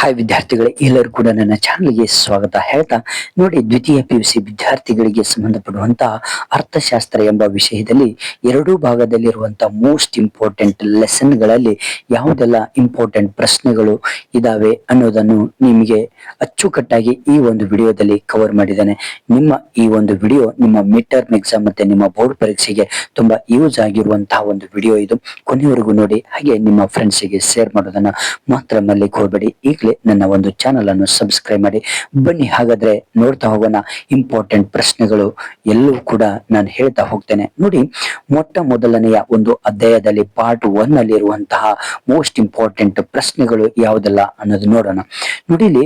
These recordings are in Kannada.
ಹಾಯ್ ವಿದ್ಯಾರ್ಥಿಗಳೇ, ಎಲ್ಲರೂ ಕೂಡ ನನ್ನ ಚಾನಲ್ಗೆ ಸ್ವಾಗತ. ಹೇಳ್ತಾ, ನೋಡಿ, ದ್ವಿತೀಯ ಪಿ ಯು ಸಿ ವಿದ್ಯಾರ್ಥಿಗಳಿಗೆ ಸಂಬಂಧಪಡುವಂತಹ ಅರ್ಥಶಾಸ್ತ್ರ ಎಂಬ ವಿಷಯದಲ್ಲಿ ಎರಡೂ ಭಾಗದಲ್ಲಿರುವಂತಹ ಮೋಸ್ಟ್ ಇಂಪಾರ್ಟೆಂಟ್ ಲೆಸನ್ಗಳಲ್ಲಿ ಯಾವುದೆಲ್ಲ ಇಂಪಾರ್ಟೆಂಟ್ ಪ್ರಶ್ನೆಗಳು ಇದಾವೆ ಅನ್ನೋದನ್ನು ನಿಮಗೆ ಅಚ್ಚುಕಟ್ಟಾಗಿ ಈ ಒಂದು ವಿಡಿಯೋದಲ್ಲಿ ಕವರ್ ಮಾಡಿದ್ದೇನೆ. ನಿಮ್ಮ ಈ ಒಂದು ವಿಡಿಯೋ, ನಿಮ್ಮ ಮಿಡ್ ಎಕ್ಸಾಮ್ ಮತ್ತೆ ನಿಮ್ಮ ಬೋರ್ಡ್ ಪರೀಕ್ಷೆಗೆ ತುಂಬಾ ಯೂಸ್ ಆಗಿರುವಂತಹ ಒಂದು ವಿಡಿಯೋ ಇದು. ಕೊನೆಯವರೆಗೂ ನೋಡಿ, ಹಾಗೆ ನಿಮ್ಮ ಫ್ರೆಂಡ್ಸಿಗೆ ಶೇರ್ ಮಾಡೋದನ್ನ ಮಾತ್ರ ಮಲ್ಲಿಗೆ ಹೋಗಬೇಡಿ. ಈಗಲೇ ನನ್ನ ಒಂದು ಚಾನಲ್ ಅನ್ನು ಸಬ್ಸ್ಕ್ರೈಬ್ ಮಾಡಿ. ಬನ್ನಿ, ಹಾಗಾದ್ರೆ ನೋಡ್ತಾ ಹೋಗೋಣ ಇಂಪಾರ್ಟೆಂಟ್ ಪ್ರಶ್ನೆಗಳು ಎಲ್ಲವೂ ಕೂಡ ನಾನು ಹೇಳ್ತಾ ಹೋಗ್ತೇನೆ. ನೋಡಿ, ಮೊಟ್ಟ ಮೊದಲನೆಯ ಒಂದು ಅಧ್ಯಾಯದಲ್ಲಿ ಪಾರ್ಟ್ ಒನ್ ಅಲ್ಲಿ ಇರುವಂತಹ ಮೋಸ್ಟ್ ಇಂಪಾರ್ಟೆಂಟ್ ಪ್ರಶ್ನೆಗಳು ಯಾವುದಲ್ಲ ಅನ್ನೋದು ನೋಡೋಣ. ನೋಡಿ, ಇಲ್ಲಿ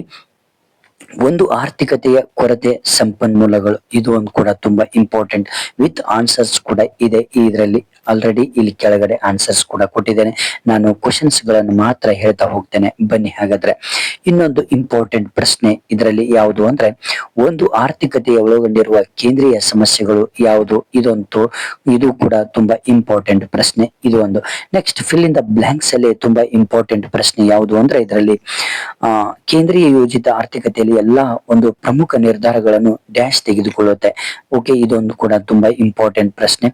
ಒಂದು ಆರ್ಥಿಕತೆಯ ಕೊರತೆ ಸಂಪನ್ಮೂಲಗಳು, ಇದು ಒಂದು ಕೂಡ ತುಂಬಾ ಇಂಪಾರ್ಟೆಂಟ್ ವಿತ್ ಆನ್ಸರ್ಸ್ ಕೂಡ ಇದೆ ಇದರಲ್ಲಿ. ಆಲ್ರೆಡಿ ಇಲ್ಲಿ ಕೆಳಗಡೆ ಆನ್ಸರ್ಸ್ ಕೂಡ ಕೊಟ್ಟಿದ್ದೇನೆ. ನಾನು ಕ್ವಶನ್ಸ್ಗಳನ್ನು ಮಾತ್ರ ಹೇಳ್ತಾ ಹೋಗ್ತೇನೆ. ಬನ್ನಿ ಹಾಗಾದ್ರೆ. ಇನ್ನೊಂದು ಇಂಪಾರ್ಟೆಂಟ್ ಪ್ರಶ್ನೆ. ಇದರಲ್ಲಿ ಯಾವುದು ಅಂದ್ರೆ, ಒಂದು ಆರ್ಥಿಕತೆಯ ಒಳಗೊಂಡಿರುವ ಕೇಂದ್ರೀಯ ಸಮಸ್ಯೆಗಳು ಯಾವುದು? ಇದೊಂದು, ಇದು ಕೂಡ ತುಂಬಾ ಇಂಪಾರ್ಟೆಂಟ್ ಪ್ರಶ್ನೆ. ಇದು ಒಂದು. Next fill in the blanks ಅಲ್ಲಿ ತುಂಬಾ ಇಂಪಾರ್ಟೆಂಟ್ ಪ್ರಶ್ನೆ ಯಾವುದು ಅಂದ್ರೆ, ಇದರಲ್ಲಿ ಕೇಂದ್ರೀಯ ಯೋಜಿತ ಆರ್ಥಿಕತೆಯಲ್ಲಿ ಎಲ್ಲಾ ಒಂದು ಪ್ರಮುಖ ನಿರ್ಧಾರಗಳನ್ನು ಡ್ಯಾಶ್ ತೆಗೆದುಕೊಳ್ಳುತ್ತೆ. ಓಕೆ ಇದೊಂದು ಕೂಡ ತುಂಬಾ ಇಂಪಾರ್ಟೆಂಟ್ ಪ್ರಶ್ನೆ.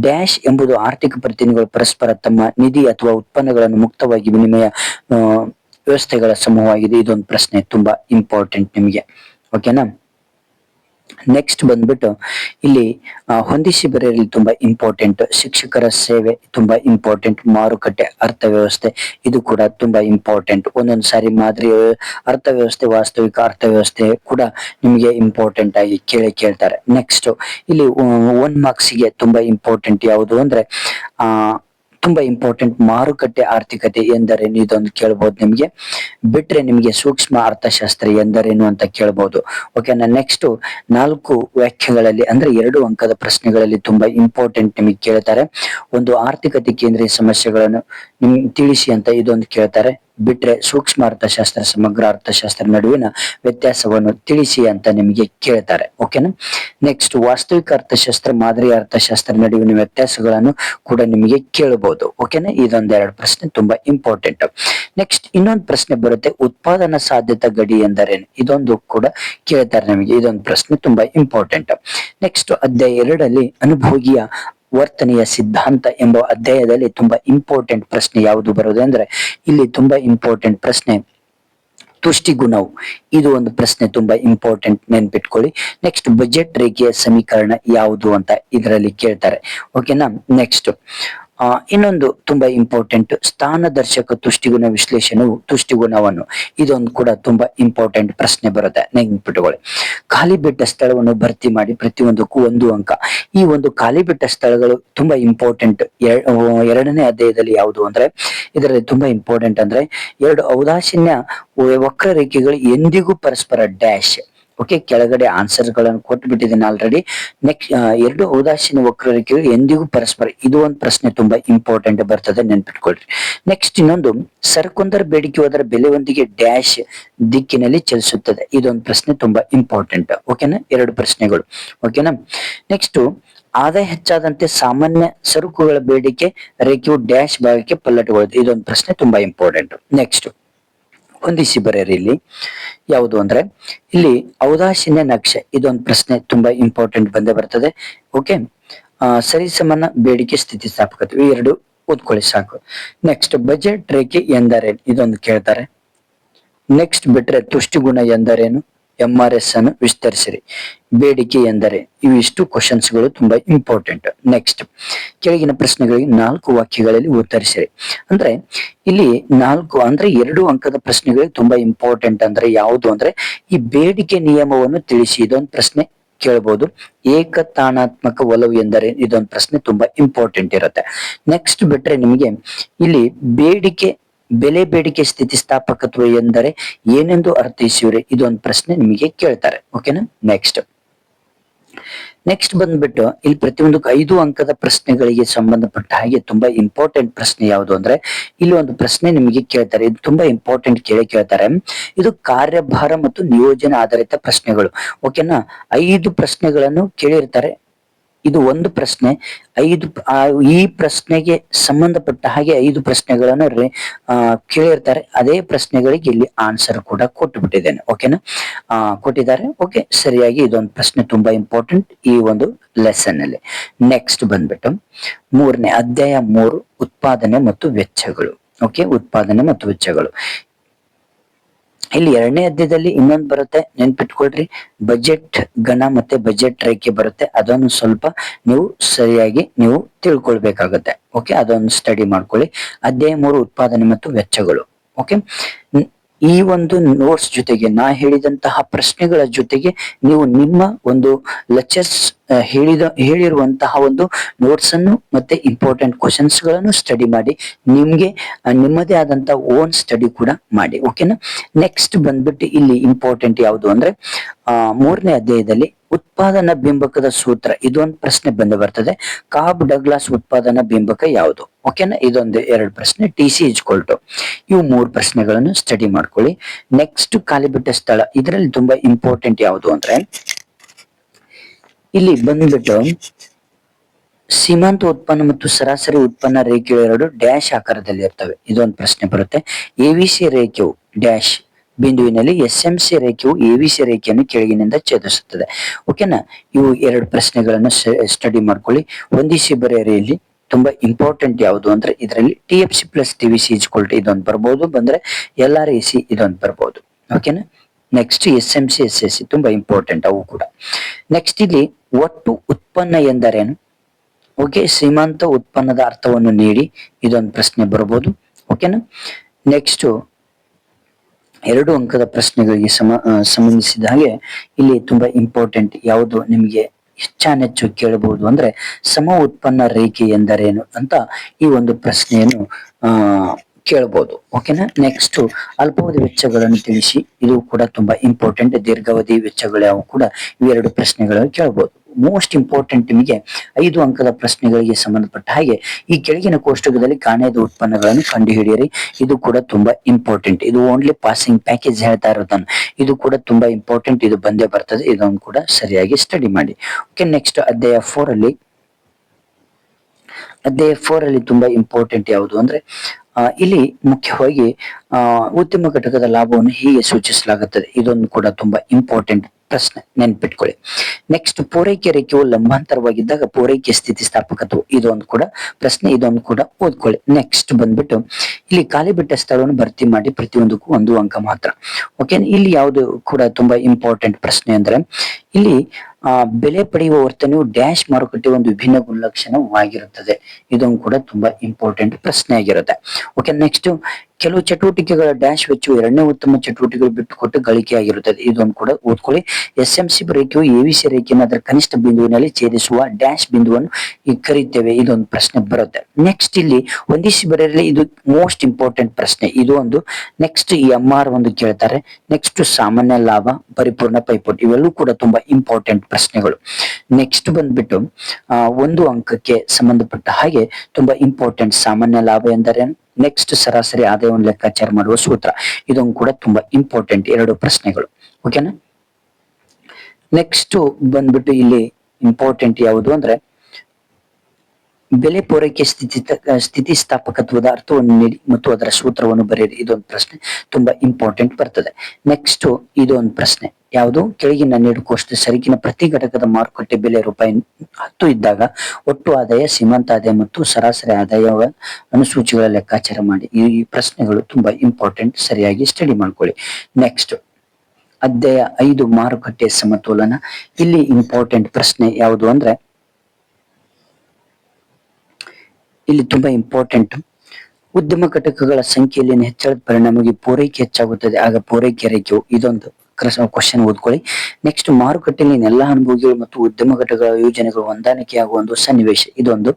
ಡ್ಯಾಶ್ ಎಂಬುದು ಆರ್ಥಿಕ ಪ್ರತಿನಿಧಿಗಳು ಪರಸ್ಪರ ತಮ್ಮ ನಿಧಿ ಅಥವಾ ಉತ್ಪನ್ನಗಳನ್ನು ಮುಕ್ತವಾಗಿ ವಿನಿಮಯ ವ್ಯವಸ್ಥೆಗಳ ಸಮೂಹವಾಗಿದೆ. ಇದೊಂದು ಪ್ರಶ್ನೆ ತುಂಬಾ ಇಂಪಾರ್ಟೆಂಟ್ ನಿಮಗೆ. ಓಕೆನಾ ನೆಕ್ಸ್ಟ್ ಬಂದ್ಬಿಟ್ಟು ಇಲ್ಲಿ ಹೊಂದಿಸಿ ಬರೆಯಲು ತುಂಬಾ ಇಂಪಾರ್ಟೆಂಟ್ ಶಿಕ್ಷಕರ ಸೇವೆ ತುಂಬಾ ಇಂಪಾರ್ಟೆಂಟ್ ಮಾರುಕಟ್ಟೆ ಅರ್ಥವ್ಯವಸ್ಥೆ ಇದು ಕೂಡ ತುಂಬಾ ಇಂಪಾರ್ಟೆಂಟ್ ಒಂದೊಂದು ಸಾರಿ ಮಾದರಿ ಅರ್ಥವ್ಯವಸ್ಥೆ, ವಾಸ್ತವಿಕ ಅರ್ಥವ್ಯವಸ್ಥೆ ಕೂಡ ನಿಮಗೆ ಇಂಪಾರ್ಟೆಂಟ್ ಆಗಿ ಕೇಳಿ ಕೇಳ್ತಾರೆ. ನೆಕ್ಸ್ಟ್ ಇಲ್ಲಿ ಒನ್ ಮಾರ್ಕ್ಸ್ಗೆ ತುಂಬಾ ಇಂಪಾರ್ಟೆಂಟ್ ಯಾವುದು ಅಂದ್ರೆ, ಆ ತುಂಬಾ ಇಂಪಾರ್ಟೆಂಟ್ ಮಾರುಕಟ್ಟೆ ಆರ್ಥಿಕತೆ ಎಂದರೇನು ಇದೊಂದು ಕೇಳ್ಬೋದು ನಿಮಗೆ. ಬಿಟ್ರೆ ನಿಮಗೆ ಸೂಕ್ಷ್ಮ ಅರ್ಥಶಾಸ್ತ್ರ ಎಂದರೇನು ಅಂತ ಕೇಳ್ಬೋದು. ಓಕೆನಾ ನೆಕ್ಸ್ಟ್ ನಾಲ್ಕು ವ್ಯಾಖ್ಯೆಗಳಲ್ಲಿ ಅಂದ್ರೆ ಎರಡು ಅಂಕದ ಪ್ರಶ್ನೆಗಳಲ್ಲಿ ತುಂಬಾ ಇಂಪಾರ್ಟೆಂಟ್ ನಿಮಗೆ ಕೇಳ್ತಾರೆ. ಒಂದು ಆರ್ಥಿಕತೆ ಕೇಂದ್ರೀಯ ಸಮಸ್ಯೆಗಳನ್ನು ನಿಮ್ಗೆ ತಿಳಿಸಿ ಅಂತ ಇದೊಂದು ಕೇಳ್ತಾರೆ. ಬಿಟ್ರೆ ಸೂಕ್ಷ್ಮ ಅರ್ಥಶಾಸ್ತ್ರ, ಸಮಗ್ರ ಅರ್ಥಶಾಸ್ತ್ರ ನಡುವಿನ ವ್ಯತ್ಯಾಸವನ್ನು ತಿಳಿಸಿ ಅಂತ ನಿಮಗೆ ಕೇಳ್ತಾರೆ. ಓಕೆನಾ ನೆಕ್ಸ್ಟ್ ವಾಸ್ತವಿಕ ಅರ್ಥಶಾಸ್ತ್ರ ಮಾದರಿ ಅರ್ಥಶಾಸ್ತ್ರ ನಡುವಿನ ವ್ಯತ್ಯಾಸಗಳನ್ನು ಕೂಡ ನಿಮಗೆ ಕೇಳಬಹುದು ಓಕೆನಾ ಇದೊಂದೆರಡು ಪ್ರಶ್ನೆ ತುಂಬಾ ಇಂಪಾರ್ಟೆಂಟ್ ನೆಕ್ಸ್ಟ್ ಇನ್ನೊಂದು ಪ್ರಶ್ನೆ ಬರುತ್ತೆ, ಉತ್ಪಾದನಾ ಸಾಧ್ಯತಾ ಗಡಿ ಎಂದರೇನು? ಇದೊಂದು ಕೂಡ ಕೇಳ್ತಾರೆ ನಮಗೆ, ಇದೊಂದು ಪ್ರಶ್ನೆ ತುಂಬಾ ಇಂಪಾರ್ಟೆಂಟ್ ನೆಕ್ಸ್ಟ್ ಅಧ್ಯಾಯ ಎರಡಲ್ಲಿ ಅನುಭೋಗಿಯ ವರ್ತನೆಯ ಸಿದ್ಧಾಂತ ಎಂಬ ಅಧ್ಯಾಯದಲ್ಲಿ ತುಂಬಾ ಇಂಪಾರ್ಟೆಂಟ್ ಪ್ರಶ್ನೆ ಯಾವುದು ಬರೋದು ಅಂದ್ರೆ, ಇಲ್ಲಿ ತುಂಬಾ ಇಂಪಾರ್ಟೆಂಟ್ ಪ್ರಶ್ನೆ ತುಷ್ಟಿ ಗುಣವು ಇದು ಒಂದು ಪ್ರಶ್ನೆ ತುಂಬಾ ಇಂಪಾರ್ಟೆಂಟ್ ನೆನ್ಪಿಟ್ಕೊಳ್ಳಿ. ನೆಕ್ಸ್ಟ್ ಬಜೆಟ್ ರೇಖೆಯ ಸಮೀಕರಣ ಯಾವುದು ಅಂತ ಇದರಲ್ಲಿ ಕೇಳ್ತಾರೆ. ಓಕೆನಾ ನೆಕ್ಸ್ಟ್ ಆ, ಇನ್ನೊಂದು ತುಂಬಾ ಇಂಪಾರ್ಟೆಂಟ್ ಸ್ಥಾನದರ್ಶಕ ತುಷ್ಟಿಗುಣ ವಿಶ್ಲೇಷಣೆ ತುಷ್ಟಿಗುಣವನ್ನು. ಇದೊಂದು ಕೂಡ ತುಂಬಾ ಇಂಪಾರ್ಟೆಂಟ್ ಪ್ರಶ್ನೆ ಬರುತ್ತೆ. ನೆನ್ಪಿಟ್ಟುಕೊಳ್ಳಿ ಖಾಲಿ ಬಿಟ್ಟ ಸ್ಥಳವನ್ನು ಭರ್ತಿ ಮಾಡಿ ಪ್ರತಿಯೊಂದಕ್ಕೂ ಒಂದು ಅಂಕ. ಈ ಒಂದು ಖಾಲಿ ಬಿಟ್ಟ ಸ್ಥಳಗಳು ತುಂಬಾ ಇಂಪಾರ್ಟೆಂಟ್ ಎರಡನೇ ಅಧ್ಯಾಯದಲ್ಲಿ ಯಾವುದು ಅಂದ್ರೆ, ಇದರಲ್ಲಿ ತುಂಬಾ ಇಂಪಾರ್ಟೆಂಟ್ ಅಂದ್ರೆ, ಎರಡು ಔದಾಸೀನ್ಯ ವಕ್ರರೇಖೆಗಳು ಎಂದಿಗೂ ಪರಸ್ಪರ ಡ್ಯಾಶ್ ಓಕೆ ಕೆಳಗಡೆ ಆನ್ಸರ್ಗಳನ್ನು ಕೊಟ್ಟು ಬಿಟ್ಟಿದ್ದೀನಿ ಆಲ್ರೆಡಿ ನೆಕ್ಸ್ಟ್ ಎರಡು ಔದಾಸೀನ ವಕ್ರರೇಖೆಗಳು ಎಂದಿಗೂ ಪರಸ್ಪರ, ಇದು ಒಂದು ಪ್ರಶ್ನೆ ತುಂಬಾ ಇಂಪಾರ್ಟೆಂಟ್ ಬರ್ತದೆ, ನೆನ್ಪಿಟ್ಕೊಳ್ರಿ. ನೆಕ್ಸ್ಟ್ ಇನ್ನೊಂದು, ಸರಕೊಂದರ ಬೇಡಿಕೆ ಹೋದರ ಬೆಲೆಯೊಂದಿಗೆ ಡ್ಯಾಶ್ ದಿಕ್ಕಿನಲ್ಲಿ ಚಲಿಸುತ್ತದೆ. ಇದೊಂದು ಪ್ರಶ್ನೆ ತುಂಬಾ ಇಂಪಾರ್ಟೆಂಟ್ ಓಕೆನಾ ಎರಡು ಪ್ರಶ್ನೆಗಳು ಓಕೆನಾ ನೆಕ್ಸ್ಟ್ ಆದಾಯ ಹೆಚ್ಚಾದಂತೆ ಸಾಮಾನ್ಯ ಸರಕುಗಳ ಬೇಡಿಕೆ ರೇಖೆಯು ಡ್ಯಾಶ್ ಭಾಗಕ್ಕೆ ಪಲ್ಲಟಗೊಳ್ಳುತ್ತೆ ಇದೊಂದು ಪ್ರಶ್ನೆ ತುಂಬಾ ಇಂಪಾರ್ಟೆಂಟ್ ನೆಕ್ಸ್ಟ್ ಹೊಂದಿಸಿ ಬರೆಯರಿ ಇಲ್ಲಿ. ಯಾವುದು ಅಂದ್ರೆ, ಇಲ್ಲಿ ಔದಾಸೀನ್ಯ ನಕ್ಷೆ, ಇದೊಂದು ಪ್ರಶ್ನೆ ತುಂಬಾ ಇಂಪಾರ್ಟೆಂಟ್ ಬಂದೇ ಬರ್ತದೆ. ಓಕೆ ಸರಿಸಮಾನ ಬೇಡಿಕೆ ಸ್ಥಿತಿಸ್ಥಾಪಕತೆ ಈ ಎರಡು ಓದ್ಕೊಳ್ಳಿ ಸಾಕು. ನೆಕ್ಸ್ಟ್ ಬಜೆಟ್ ರೇಖೆ ಎಂದರೇನು? ಇದೊಂದು ಕೇಳ್ತಾರೆ. ನೆಕ್ಸ್ಟ್ ಬಿಟ್ರೆ ತುಷ್ಟಿಗುಣ ಎಂದರೇನು? ಎಂ ಆರ್ ಎಸ್ ಅನ್ನು ವಿಸ್ತರಿಸಿರಿ. ಬೇಡಿಕೆ ಎಂದರೆ ಇವಿಷ್ಟು ಕ್ವಶನ್ಸ್ಗಳು ತುಂಬಾ ಇಂಪಾರ್ಟೆಂಟ್ ನೆಕ್ಸ್ಟ್ ಕೆಳಗಿನ ಪ್ರಶ್ನೆಗಳಿಗೆ ನಾಲ್ಕು ವಾಕ್ಯಗಳಲ್ಲಿ ಉತ್ತರಿಸಿರಿ. ಅಂದ್ರೆ ಇಲ್ಲಿ ನಾಲ್ಕು, ಅಂದ್ರೆ ಎರಡು ಅಂಕದ ಪ್ರಶ್ನೆಗಳಿಗೆ ತುಂಬಾ ಇಂಪಾರ್ಟೆಂಟ್ ಅಂದ್ರೆ ಯಾವುದು ಅಂದ್ರೆ ಈ ಬೇಡಿಕೆ ನಿಯಮವನ್ನು ತಿಳಿಸಿ. ಇದೊಂದು ಪ್ರಶ್ನೆ ಕೇಳಬಹುದು ಏಕತಾನಾತ್ಮಕ ಒಲವು ಎಂದರೆ ಇದೊಂದು ಪ್ರಶ್ನೆ ತುಂಬಾ ಇಂಪಾರ್ಟೆಂಟ್ ಇರುತ್ತೆ. ನೆಕ್ಸ್ಟ್ ಬಿಟ್ರೆ ನಿಮಗೆ ಇಲ್ಲಿ ಬೇಡಿಕೆ ಬೆಲೆ ಬೇಡಿಕೆ ಸ್ಥಿತಿಸ್ಥಾಪಕತ್ವ ಎಂದರೆ ಏನೆಂದು ಅರ್ಥೈಸಿವ್ರಿ ಇದೊಂದು ಪ್ರಶ್ನೆ ನಿಮಗೆ ಕೇಳ್ತಾರೆ. ಓಕೆನಾ ನೆಕ್ಸ್ಟ್ ನೆಕ್ಸ್ಟ್ ಬಂದ್ಬಿಟ್ಟು ಇಲ್ಲಿ ಪ್ರತಿಯೊಂದು ಐದು ಅಂಕದ ಪ್ರಶ್ನೆಗಳಿಗೆ ಸಂಬಂಧಪಟ್ಟ ಹಾಗೆ ತುಂಬಾ ಇಂಪಾರ್ಟೆಂಟ್ ಪ್ರಶ್ನೆ ಯಾವುದು ಅಂದ್ರೆ ಇಲ್ಲಿ ಒಂದು ಪ್ರಶ್ನೆ ನಿಮಗೆ ಕೇಳ್ತಾರೆ. ಇದು ತುಂಬಾ ಇಂಪಾರ್ಟೆಂಟ್ ಕೇಳಿ ಕೇಳ್ತಾರೆ. ಇದು ಕಾರ್ಯಭಾರ ಮತ್ತು ನಿಯೋಜನೆ ಆಧಾರಿತ ಪ್ರಶ್ನೆಗಳು. ಓಕೆನಾ ಐದು ಪ್ರಶ್ನೆಗಳನ್ನು ಕೇಳಿರ್ತಾರೆ. ಇದು ಒಂದು ಪ್ರಶ್ನೆ. ಐದು ಈ ಪ್ರಶ್ನೆಗೆ ಸಂಬಂಧಪಟ್ಟ ಹಾಗೆ ಐದು ಪ್ರಶ್ನೆಗಳನ್ನು ಕೇಳಿರ್ತಾರೆ. ಅದೇ ಪ್ರಶ್ನೆಗಳಿಗೆ ಇಲ್ಲಿ ಆನ್ಸರ್ ಕೂಡ ಕೊಟ್ಟು ಬಿಟ್ಟಿದ್ದೇನೆ ಓಕೆನಾ ಕೊಟ್ಟಿದ್ದಾರೆ. ಓಕೆ ಸರಿಯಾಗಿ ಇದೊಂದು ಪ್ರಶ್ನೆ ತುಂಬಾ ಇಂಪಾರ್ಟೆಂಟ್ ಈ ಒಂದು ಲೆಸನ್ ಅಲ್ಲಿ. ನೆಕ್ಸ್ಟ್ ಬಂದ್ಬಿಟ್ಟು, ಮೂರನೇ, ಅಧ್ಯಾಯ ಮೂರು, ಉತ್ಪಾದನೆ ಮತ್ತು ವೆಚ್ಚಗಳು. ಓಕೆ ಉತ್ಪಾದನೆ ಮತ್ತು ವೆಚ್ಚಗಳು. ಇಲ್ಲಿ ಎರಡನೇ ಅಧ್ಯಾಯದಲ್ಲಿ ಇನ್ನೊಂದು ಬರುತ್ತೆ, ನೆನ್ಪಿಟ್ಕೊಳ್ರಿ. ಬಜೆಟ್ ಗಣ ಮತ್ತೆ ಬಜೆಟ್ ರೇಖೆ ಬರುತ್ತೆ. ಅದನ್ನು ಸ್ವಲ್ಪ ನೀವು ಸರಿಯಾಗಿ ನೀವು ತಿಳ್ಕೊಳ್ಬೇಕಾಗತ್ತೆ. ಓಕೆ ಅದನ್ನು ಸ್ಟಡಿ ಮಾಡ್ಕೊಳ್ಳಿ. ಅಧ್ಯಾಯ ಮೂರು, ಉತ್ಪಾದನೆ ಮತ್ತು ವೆಚ್ಚಗಳು. ಓಕೆ ಈ ಒಂದು ನೋಟ್ಸ್ ಜೊತೆಗೆ ನಾ ಹೇಳಿದಂತಹ ಪ್ರಶ್ನೆಗಳ ಜೊತೆಗೆ ನೀವು ನಿಮ್ಮ ಒಂದು ಲೆಕ್ಚರ್ಸ್ ಹೇಳಿದ, ಹೇಳಿರುವಂತಹ ಒಂದು ನೋಟ್ಸ್ ಅನ್ನು ಮತ್ತೆ ಇಂಪಾರ್ಟೆಂಟ್ ಕ್ವಶನ್ಸ್ಗಳನ್ನು ಸ್ಟಡಿ ಮಾಡಿ, ನಿಮ್ಗೆ ನಿಮ್ಮದೇ ಆದಂತಹ ಓನ್ ಸ್ಟಡಿ ಕೂಡ ಮಾಡಿ ಓಕೆನಾ ನೆಕ್ಸ್ಟ್ ಬಂದ್ಬಿಟ್ಟು ಇಲ್ಲಿ ಇಂಪಾರ್ಟೆಂಟ್ ಯಾವುದು ಅಂದ್ರೆ ಮೂರನೇ ಅಧ್ಯಾಯದಲ್ಲಿ ಉತ್ಪಾದನಾ ಬಿಂಬಕದ ಸೂತ್ರ, ಇದೊಂದು ಪ್ರಶ್ನೆ ಬಂದು ಬರ್ತದೆ. ಕಾಬ್ ಡಗ್ಲಾಸ್ ಉತ್ಪಾದನಾ ಬಿಂಬಕ ಯಾವುದು? ಓಕೆನಾ ಇದೊಂದು ಎರಡು ಪ್ರಶ್ನೆ ಟಿ ಸಿ ಇಜ್ಕೊಳ್ಟು ಇವು ಮೂರು ಪ್ರಶ್ನೆಗಳನ್ನು ಸ್ಟಡಿ ಮಾಡ್ಕೊಳ್ಳಿ. ನೆಕ್ಸ್ಟ್ ಖಾಲಿ ಬಿಟ್ಟ ಸ್ಥಳ, ಇದರಲ್ಲಿ ತುಂಬಾ ಇಂಪಾರ್ಟೆಂಟ್ ಯಾವುದು ಅಂದ್ರೆ ಇಲ್ಲಿ ಬಂದ್ಬಿಟ್ಟು ಸೀಮಾಂತ ಉತ್ಪನ್ನ ಮತ್ತು ಸರಾಸರಿ ಉತ್ಪನ್ನ ರೇಖೆಗಳು ಎರಡು ಡ್ಯಾಶ್ ಆಕಾರದಲ್ಲಿ ಇರ್ತವೆ. ಇದೊಂದು ಪ್ರಶ್ನೆ ಬರುತ್ತೆ. ಎವಿಸಿ ರೇಖೆಯು ಡ್ಯಾಶ್ ಬಿಂದುವಿನಲ್ಲಿ ಎಸ್ ಎಂ ಸಿ ರೇಖೆಯು ಎವಿಸಿ ರೇಖೆಯನ್ನು ಕೆಳಗಿನಿಂದ ಛೇದಿಸುತ್ತದೆ. ಓಕೆನಾ ಇವು ಎರಡು ಪ್ರಶ್ನೆಗಳನ್ನು ಸ್ಟಡಿ ಮಾಡ್ಕೊಳ್ಳಿ. ಹೊಂದಿಸಿ ಬರೆಯಲ್ಲಿ ತುಂಬಾ ಇಂಪಾರ್ಟೆಂಟ್ ಯಾವುದು ಅಂದ್ರೆ ಇದರಲ್ಲಿ T F C plus T V C ಇಜ್ಕೊಲ್ಟ್ ಇದೊಂದು ಬರ್ಬೋದು, ಬಂದ್ರೆ ಎಲ್ ಆರ್ ಎ ಸಿ ಇದೊಂದು ಬರ್ಬೋದು. ಓಕೆನಾ next S M C, S S C ತುಂಬಾ ಇಂಪಾರ್ಟೆಂಟ್ ಅವು ಕೂಡ. ನೆಕ್ಸ್ಟ್ ಇಲ್ಲಿ ಒಟ್ಟು ಉತ್ಪನ್ನ ಎಂದರೇನು? ಓಕೆ, ಸೀಮಾಂತ ಉತ್ಪನ್ನದ ಅರ್ಥವನ್ನು ನೀಡಿ ಇದೊಂದು ಪ್ರಶ್ನೆ ಬರಬಹುದು ಓಕೆನಾ? ನೆಕ್ಸ್ಟ್ ಎರಡು ಅಂಕದ ಪ್ರಶ್ನೆಗಳಿಗೆ ಸಮ ಸಂಬಂಧಿಸಿದ ಹಾಗೆ ಇಲ್ಲಿ ತುಂಬಾ ಇಂಪಾರ್ಟೆಂಟ್ ಯಾವುದು ನಿಮಗೆ ಹೆಚ್ಚಾನೆಚ್ಚು ಕೇಳಬಹುದು ಅಂದ್ರೆ, ಸಮ ಉತ್ಪನ್ನ ರೇಖೆ ಎಂದರೇನು ಅಂತ ಈ ಒಂದು ಪ್ರಶ್ನೆಯನ್ನು, ಆ ಕೇಳಬಹುದು ಓಕೆನಾ ನೆಕ್ಸ್ಟ್ ಅಲ್ಪಾವಧಿ ವೆಚ್ಚಗಳನ್ನು ತಿಳಿಸಿ. ಇದು ಕೂಡ ತುಂಬಾ ಇಂಪಾರ್ಟೆಂಟ್ ದೀರ್ಘಾವಧಿ ವೆಚ್ಚಗಳು ಯಾವ ಕೂಡ ಇವೆರಡು ಪ್ರಶ್ನೆಗಳನ್ನು ಕೇಳಬಹುದು ಮೋಸ್ಟ್ ಇಂಪಾರ್ಟೆಂಟ್ ನಿಮಗೆ ಐದು ಅಂಕದ ಪ್ರಶ್ನೆಗಳಿಗೆ ಸಂಬಂಧಪಟ್ಟ ಹಾಗೆ ಈ ಕೆಳಗಿನ ಕೋಷ್ಟಕದಲ್ಲಿ ಕಾಣೆಯದ ಉತ್ಪನ್ನಗಳನ್ನು ಕಂಡುಹಿಡಿಯಿರಿ. ಇದು ಕೂಡ ತುಂಬಾ ಇಂಪಾರ್ಟೆಂಟ್ ಇದು ಓನ್ಲಿ ಪಾಸಿಂಗ್ ಪ್ಯಾಕೇಜ್ ಹೇಳ್ತಾ ಇರೋದನ್ನು. ಇದು ಕೂಡ ತುಂಬಾ ಇಂಪಾರ್ಟೆಂಟ್ ಇದು ಬಂದೇ ಬರ್ತದೆ. ಇದನ್ನು ಕೂಡ ಸರಿಯಾಗಿ ಸ್ಟಡಿ ಮಾಡಿ. ಓಕೆ ನೆಕ್ಸ್ಟ್ ಅಧ್ಯಾಯ ಫೋರ್ ಅಲ್ಲಿ. ಅಧ್ಯಾಯ ಫೋರ್ ಅಲ್ಲಿ ತುಂಬಾ ಇಂಪಾರ್ಟೆಂಟ್ ಯಾವುದು ಅಂದ್ರೆ ಇಲ್ಲಿ ಮುಖ್ಯವಾಗಿ ಉದ್ಯಮ ಘಟಕದ ಲಾಭವನ್ನು ಹೇಗೆ ಸೂಚಿಸಲಾಗುತ್ತದೆ. ಇದೊಂದು ಕೂಡ ತುಂಬಾ ಇಂಪಾರ್ಟೆಂಟ್ ಪ್ರಶ್ನೆ. ನೆನ್ಪಿಟ್ಕೊಳ್ಳಿ. ನೆಕ್ಸ್ಟ್ ಪೂರೈಕೆ ರೇಖೆಯು ಲಂಬಾಂತರವಾಗಿದ್ದಾಗ ಪೂರೈಕೆ ಸ್ಥಿತಿ ಸ್ಥಾಪಕತ್ವ. ಇದೊಂದು ಕೂಡ ಪ್ರಶ್ನೆ. ಇದೊಂದು ಕೂಡ ಓದ್ಕೊಳ್ಳಿ. ನೆಕ್ಸ್ಟ್ ಬಂದ್ಬಿಟ್ಟು, ಇಲ್ಲಿ ಖಾಲಿ ಬಿಟ್ಟ ಸ್ಥಳವನ್ನು ಭರ್ತಿ ಮಾಡಿ ಪ್ರತಿಯೊಂದಕ್ಕೂ ಒಂದು ಅಂಕ ಮಾತ್ರ. ಓಕೆ ಇಲ್ಲಿ ಯಾವುದು ಕೂಡ ತುಂಬಾ ಇಂಪಾರ್ಟೆಂಟ್ ಪ್ರಶ್ನೆ ಅಂದ್ರೆ, ಇಲ್ಲಿ ಆ, ಬೆಲೆ ಪಡೆಯುವ ವರ್ತನೆಯು ಡ್ಯಾಶ್ ಮಾರುಕಟ್ಟೆ ಒಂದು ವಿಭಿನ್ನ ಗುಣಲಕ್ಷಣವಾಗಿರುತ್ತದೆ. ಇದೊಂದು ಕೂಡ ತುಂಬಾ ಇಂಪಾರ್ಟೆಂಟ್ ಪ್ರಶ್ನೆ ಆಗಿರುತ್ತೆ ಓಕೆ ನೆಕ್ಸ್ಟ್ ಕೆಲವು ಚಟುವಟಿಕೆಗಳ ಡ್ಯಾಶ್ ವೆಚ್ಚವು ಎರಡನೇ ಉತ್ತಮ ಚಟುವಟಿಕೆಗಳು ಬಿಟ್ಟುಕೊಟ್ಟು ಗಳಿಕೆ ಆಗಿರುತ್ತದೆ ಇದೊಂದು ಕೂಡ ಓದ್ಕೊಳ್ಳಿ. ಎಸ್ ಎಂ ಸಿ ರೇಖೆಯು ಸಿ ರೇಖೆಯನ್ನು ಅದರ ಕನಿಷ್ಠ ಬಿಂದುವಿನಲ್ಲಿ ಛೇದಿಸುವ ಡ್ಯಾಶ್ ಬಿಂದುವನ್ನು ಈ ಕರೀತೇವೆ. ಇದೊಂದು ಪ್ರಶ್ನೆ ಬರುತ್ತೆ. ನೆಕ್ಸ್ಟ್ ಇಲ್ಲಿ ಒಂದಿಸಿ ಬರೆಯಲ್ಲಿ ಇದು ಮೋಸ್ಟ್ ಇಂಪಾರ್ಟೆಂಟ್ ಪ್ರಶ್ನೆ. ಇದು ಒಂದು ನೆಕ್ಸ್ಟ್ ಎಂ ಆರ್ ಒಂದು ಕೇಳ್ತಾರೆ. ನೆಕ್ಸ್ಟ್ ಸಾಮಾನ್ಯ ಲಾಭ, ಪರಿಪೂರ್ಣ ಪೈಪೋಟಿ. ಇವೆಲ್ಲೂ ಕೂಡ ತುಂಬಾ ಇಂಪಾರ್ಟೆಂಟ್ ಪ್ರಶ್ನೆಗಳು. ನೆಕ್ಸ್ಟ್ ಬಂದ್ಬಿಟ್ಟು ಒಂದು ಅಂಕಕ್ಕೆ ಸಂಬಂಧಪಟ್ಟ ಹಾಗೆ ತುಂಬಾ ಇಂಪಾರ್ಟೆಂಟ್ ಸಾಮಾನ್ಯ ಲಾಭ ಎಂದರೇನು? ನೆಕ್ಸ್ಟ್ ಸರಾಸರಿ ಆದಾಯವನ್ನು ಲೆಕ್ಕಾಚಾರ ಮಾಡುವ ಸೂತ್ರ. ಇದೊಂದು ಕೂಡ ತುಂಬಾ ಇಂಪಾರ್ಟೆಂಟ್ ಎರಡು ಪ್ರಶ್ನೆಗಳು. ಓಕೆನಾ ನೆಕ್ಸ್ಟ್ ಬಂದ್ಬಿಟ್ಟು ಇಲ್ಲಿ ಇಂಪಾರ್ಟೆಂಟ್ ಯಾವುದು ಅಂದ್ರೆ, ಬೆಲೆ ಪೂರೈಕೆ ಸ್ಥಿತಿ, ಸ್ಥಿತಿಸ್ಥಾಪಕತ್ವದ ಅರ್ಥವನ್ನು ನೀಡಿ ಮತ್ತು ಅದರ ಸೂತ್ರವನ್ನು ಬರೆಯಿರಿ. ಇದೊಂದು ಪ್ರಶ್ನೆ. ತುಂಬಾ ಇಂಪಾರ್ಟೆಂಟ್ ಬರ್ತದೆ. ನೆಕ್ಸ್ಟ್ ಇದೊಂದು ಪ್ರಶ್ನೆ. ಯಾವುದು? ಕೆಳಗಿನ ನೀಡುಕೋಷ್ಟ ಸರಕಿನ ಪ್ರತಿ ಘಟಕದ ಮಾರುಕಟ್ಟೆ ಬೆಲೆ ರೂಪಾಯಿ ಹತ್ತು ಇದ್ದಾಗ ಒಟ್ಟು ಆದಾಯ ಸೀಮಂತ ಆದಾಯ ಮತ್ತು ಸರಾಸರಿ ಆದಾಯ ಅನುಸೂಚಿಗಳ ಲೆಕ್ಕಾಚಾರ ಮಾಡಿ. ಈ ಈ ಪ್ರಶ್ನೆಗಳು ತುಂಬಾ ಇಂಪಾರ್ಟೆಂಟ್ ಸರಿಯಾಗಿ ಸ್ಟಡಿ ಮಾಡ್ಕೊಳ್ಳಿ. ನೆಕ್ಸ್ಟ್ ಅಧ್ಯಾಯ ಐದು, ಮಾರುಕಟ್ಟೆ ಸಮತೋಲನ. ಇಲ್ಲಿ ಇಂಪಾರ್ಟೆಂಟ್ ಪ್ರಶ್ನೆ ಯಾವುದು ಅಂದ್ರೆ, ಇಲ್ಲಿ ತುಂಬಾ ಇಂಪಾರ್ಟೆಂಟ್ ಉದ್ಯಮ ಘಟಕಗಳ ಸಂಖ್ಯೆಯಲ್ಲಿ ಹೆಚ್ಚಳದ ಪರಿಣಾಮವಾಗಿ ಪೂರೈಕೆ ಹೆಚ್ಚಾಗುತ್ತದೆ, ಆಗ ಪೂರೈಕೆ ರೇಖೆಯು ಇದೊಂದು. ಕ್ವಶನ್ ಓದ್ಕೊಳ್ಳಿ. ನೆಕ್ಸ್ಟ್ ಮಾರುಕಟ್ಟೆಯಲ್ಲಿ ಎಲ್ಲ ಅನುಭವಿಗಳು ಮತ್ತು ಉದ್ಯಮ ಘಟಕಗಳ ಯೋಜನೆಗಳು ಹೊಂದಾಣಿಕೆಯಾಗುವ ಒಂದು ಸನ್ನಿವೇಶ ಇದೊಂದು.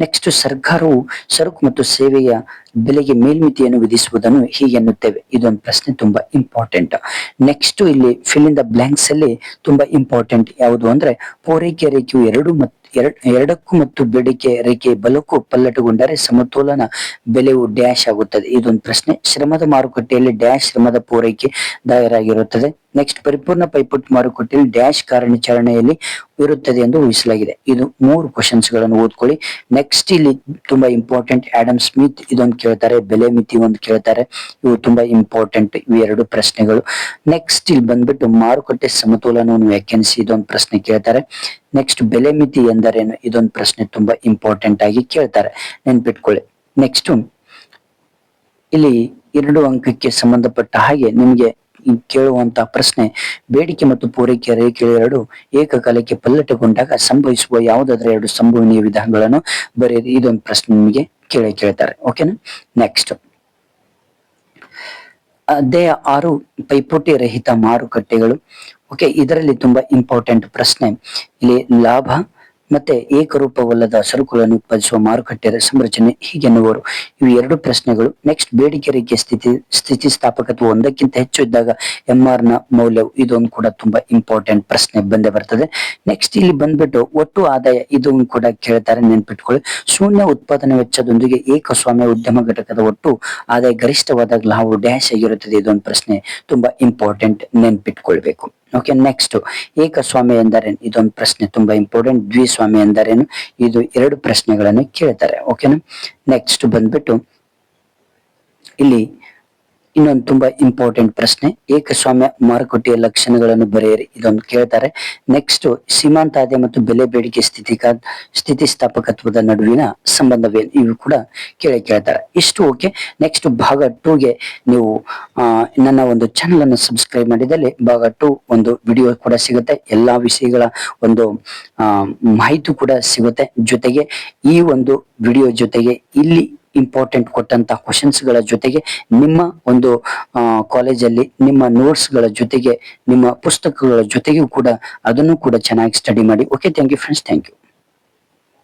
ನೆಕ್ಸ್ಟ್ ಸರ್ಕಾರವು ಸರಕು ಮತ್ತು ಸೇವೆಯ ಬೆಲೆಗೆ ಮೇಲ್ಮಿತಿಯನ್ನು ವಿಧಿಸುವುದನ್ನು ಹೀಗೆ ಎನ್ನುತ್ತೇವೆ. ಇದೊಂದು ಪ್ರಶ್ನೆ ತುಂಬಾ ಇಂಪಾರ್ಟೆಂಟ್ ನೆಕ್ಸ್ಟ್ ಇಲ್ಲಿ ಫಿಲ್ ಇನ್ ದ ಬ್ಲಾಂಕ್ಸ್ ಅಲ್ಲಿ ತುಂಬಾ ಇಂಪಾರ್ಟೆಂಟ್ ಯಾವುದು ಅಂದ್ರೆ ಪೂರೈಕೆ ರೇಖೆಯು ಎರಡು ಮತ್ತು ಎರಡಕ್ಕೂ ಮತ್ತು ಬೇಡಿಕೆ ರೇಖೆ ಬಲಕ್ಕೂ ಪಲ್ಲಟಗೊಂಡರೆ ಸಮತೋಲನ ಬೆಲೆಯು ಡ್ಯಾಶ್ ಆಗುತ್ತದೆ. ಇದೊಂದು ಪ್ರಶ್ನೆ. ಶ್ರಮದ ಮಾರುಕಟ್ಟೆಯಲ್ಲಿ ಡ್ಯಾಶ್ ಶ್ರಮದ ಪೂರೈಕೆ ದಾಯರಾಗಿರುತ್ತದೆ. ನೆಕ್ಸ್ಟ್ ಪರಿಪೂರ್ಣ ಪೈಪೋಟಿ ಮಾರುಕಟ್ಟೆಯಲ್ಲಿ ಡ್ಯಾಶ್ ಕಾರ್ಯಾಚರಣೆಯಲ್ಲಿ ಇರುತ್ತದೆ ಎಂದು ಊಹಿಸಲಾಗಿದೆ. ಇದು ಮೂರು ಕ್ವಶನ್ಸ್ಗಳನ್ನು ಓದ್ಕೊಳ್ಳಿ. ನೆಕ್ಸ್ಟ್ ಇಲ್ಲಿ ತುಂಬಾ ಇಂಪಾರ್ಟೆಂಟ್ ಆಡಮ್ ಸ್ಮಿತ್ ಇದೊಂದು ಕೇಳ್ತಾರೆ, ಬೆಲೆ ಮಿತಿ ಒಂದು ಕೇಳ್ತಾರೆ. ಇವು ತುಂಬಾ ಇಂಪಾರ್ಟೆಂಟ್ ಇವು ಎರಡು ಪ್ರಶ್ನೆಗಳು. ನೆಕ್ಸ್ಟ್ ಇಲ್ಲಿ ಬಂದ್ಬಿಟ್ಟು ಮಾರುಕಟ್ಟೆ ಸಮತೋಲನವನ್ನು ವ್ಯಾಖ್ಯಾನಿಸಿ ಇದೊಂದು ಪ್ರಶ್ನೆ ಕೇಳ್ತಾರೆ. ನೆಕ್ಸ್ಟ್ ಬೆಲೆ ಮಿತಿ ಎಂದರೇನು? ಇದೊಂದು ಪ್ರಶ್ನೆ ತುಂಬಾ ಇಂಪಾರ್ಟೆಂಟ್ ಆಗಿ ಕೇಳ್ತಾರೆ. ನೆನ್ಪಿಟ್ಕೊಳ್ಳಿ. ನೆಕ್ಸ್ಟ್ ಇಲ್ಲಿ ಎರಡು ಅಂಕಕ್ಕೆ ಸಂಬಂಧಪಟ್ಟ ಹಾಗೆ ನಿಮಗೆ ಕೇಳುವಂತಹ ಪ್ರಶ್ನೆ, ಬೇಡಿಕೆ ಮತ್ತು ಪೂರೈಕೆ ರೇಖೆ ಎರಡು ಏಕಕಾಲಕ್ಕೆ ಪಲ್ಲಟಗೊಂಡಾಗ ಸಂಭವಿಸುವ ಯಾವುದಾದ್ರೂ ಎರಡು ಸಂಭವನೀಯ ವಿಧಾನಗಳನ್ನು ಬರೆಯಿರಿ. ಇದೊಂದು ಪ್ರಶ್ನೆ ನಿಮಗೆ ಕೇಳಿ ಕೇಳ್ತಾರೆ. ಓಕೆನಾ ನೆಕ್ಸ್ಟ್ ಅಧ್ಯಾಯ ಆರು, ಪೈಪೋಟಿ ರಹಿತ ಮಾರುಕಟ್ಟೆಗಳು. ಓಕೆ ಇದರಲ್ಲಿ ತುಂಬಾ ಇಂಪಾರ್ಟೆಂಟ್ ಪ್ರಶ್ನೆ. ಇಲ್ಲಿ ಲಾಭ ಮತ್ತೆ ಏಕರೂಪವಲ್ಲದ ಸರಕುಗಳನ್ನು ಉತ್ಪಾದಿಸುವ ಮಾರುಕಟ್ಟೆ ಸಂರಚನೆ ಹೀಗೆನ್ನುವರು ಇವು ಎರಡು ಪ್ರಶ್ನೆಗಳು. ನೆಕ್ಸ್ಟ್ ಬೇಡಿಕೆ ರೇಖೆ ಸ್ಥಿತಿ ಸ್ಥಿತಿಸ್ಥಾಪಕತ್ವ ಒಂದಕ್ಕಿಂತ ಹೆಚ್ಚು ಇದ್ದಾಗ ಎಂ ಆರ್ನ ಮೌಲ್ಯವು ಇದೊಂದು ಕೂಡ ತುಂಬಾ ಇಂಪಾರ್ಟೆಂಟ್ ಪ್ರಶ್ನೆ ಬಂದೇ ಬರ್ತದೆ. ನೆಕ್ಸ್ಟ್ ಇಲ್ಲಿ ಬಂದ್ಬಿಟ್ಟು ಒಟ್ಟು ಆದಾಯ ಇದೊಂದು ಕೂಡ ಕೇಳ್ತಾರೆ, ನೆನ್ಪಿಟ್ಕೊಳ್ಳಿ. ಶೂನ್ಯ ಉತ್ಪಾದನೆ ವೆಚ್ಚದೊಂದಿಗೆ ಏಕಸ್ವಾಮ್ಯ ಉದ್ಯಮ ಘಟಕದ ಒಟ್ಟು ಆದಾಯ ಗರಿಷ್ಠವಾದಾಗ ಲಾಭವು ಡ್ಯಾಶ್ ಆಗಿರುತ್ತದೆ. ಇದೊಂದು ಪ್ರಶ್ನೆ ತುಂಬಾ ಇಂಪಾರ್ಟೆಂಟ್ ನೆನ್ಪಿಟ್ಕೊಳ್ಬೇಕು. ಓಕೆ ನೆಕ್ಸ್ಟ್ ಏಕಸ್ವಾಮಿ ಎಂದರೇನು ಇದೊಂದು ಪ್ರಶ್ನೆ, ತುಂಬಾ ಇಂಪಾರ್ಟೆಂಟ್ ದ್ವಿಸ್ವಾಮಿ ಎಂದರೇನು? ಇದು ಎರಡು ಪ್ರಶ್ನೆಗಳನ್ನು ಕೇಳ್ತಾರೆ. ಓಕೆನಾ ನೆಕ್ಸ್ಟ್ ಬಂದ್ಬಿಟ್ಟು, ಇಲ್ಲಿ ಇನ್ನೊಂದು ತುಂಬಾ ಇಂಪಾರ್ಟೆಂಟ್ ಪ್ರಶ್ನೆ. ಏಕಸ್ವಾಮ್ಯ ಮಾರುಕಟ್ಟೆಯ ಲಕ್ಷಣಗಳನ್ನು ಬರೆಯಿರಿ. ಇದೊಂದು ಕೇಳ್ತಾರೆ. ನೆಕ್ಸ್ಟ್ ಸೀಮಾಂತ ಆದಾಯ ಮತ್ತು ಬೆಲೆ ಬೇಡಿಕೆ ಸ್ಥಿತಿ ಸ್ಥಿತಿಸ್ಥಾಪಕತ್ವದ ನಡುವಿನ ಸಂಬಂಧವೇನು ಇವು ಕೂಡ ಕೇಳಿ ಕೇಳ್ತಾರೆ. ಇಷ್ಟು ಓಕೆ. ನೆಕ್ಸ್ಟ್ ಭಾಗ ಟೂಗೆ ನೀವು ನನ್ನ ಒಂದು ಚಾನಲ್ ಅನ್ನು ಸಬ್ಸ್ಕ್ರೈಬ್ ಮಾಡಿದಲ್ಲಿ ಭಾಗ ಟೂ ಒಂದು ವಿಡಿಯೋ ಕೂಡ ಸಿಗುತ್ತೆ. ಎಲ್ಲಾ ವಿಷಯಗಳ ಒಂದು ಮಾಹಿತಿ ಕೂಡ ಸಿಗುತ್ತೆ. ಜೊತೆಗೆ ಈ ಒಂದು ವಿಡಿಯೋ ಜೊತೆಗೆ ಇಲ್ಲಿ ಇಂಪಾರ್ಟೆಂಟ್ ಕೊಟ್ಟಂತ ಕ್ವಶನ್ಸ್ಗಳ ಜೊತೆಗೆ ನಿಮ್ಮ ಒಂದು ಕಾಲೇಜಲ್ಲಿ ನಿಮ್ಮ ನೋಟ್ಸ್ಗಳ ಜೊತೆಗೆ, ನಿಮ್ಮ ಪುಸ್ತಕಗಳ ಜೊತೆಗೂ ಕೂಡ ಅದನ್ನು ಕೂಡ ಚೆನ್ನಾಗಿ ಸ್ಟಡಿ ಮಾಡಿ. Okay thank you friends thank you